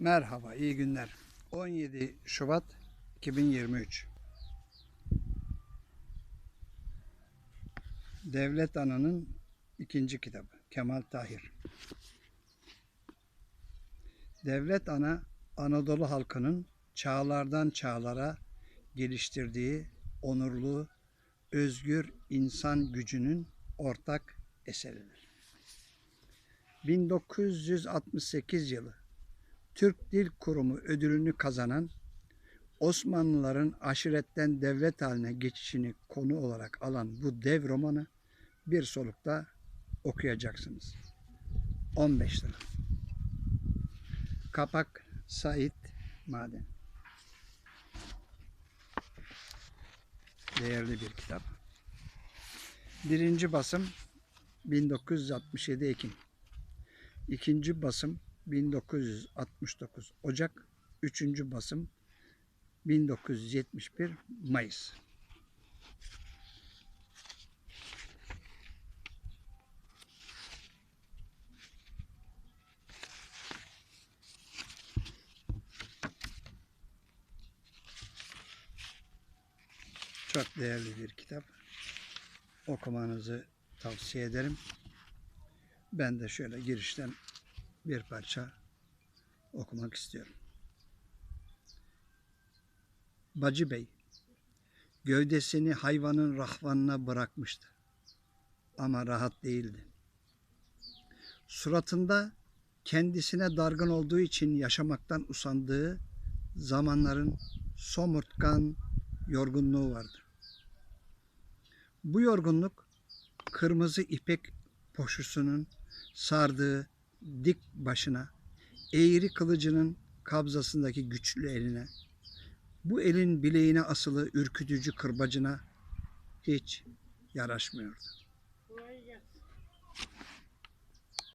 Merhaba, iyi günler. 17 Şubat 2023. Devlet Ana'nın ikinci kitabı Kemal Tahir. Devlet Ana Anadolu halkının çağlardan çağlara geliştirdiği onurlu, özgür insan gücünün ortak eseridir. 1968 yılı Türk Dil Kurumu ödülünü kazanan Osmanlıların aşiretten devlet haline geçişini konu olarak alan bu dev romanı bir solukta okuyacaksınız. 15 lira. Kapak Sait Maden. Değerli bir kitap. Birinci basım 1967 Ekim. İkinci basım 1969 Ocak, üçüncü basım 1971 Mayıs. Çok değerli bir kitap. Okumanızı tavsiye ederim. Ben de şöyle girişten bir parça okumak istiyorum. Bacı Bey gövdesini hayvanın rahvanına bırakmıştı. Ama rahat değildi. Suratında kendisine dargın olduğu için yaşamaktan usandığı zamanların somurtkan yorgunluğu vardı. Bu yorgunluk kırmızı ipek poşusunun sardığı dik başına, eğri kılıcının kabzasındaki güçlü eline, bu elin bileğine asılı ürkütücü kırbacına hiç yaraşmıyordu.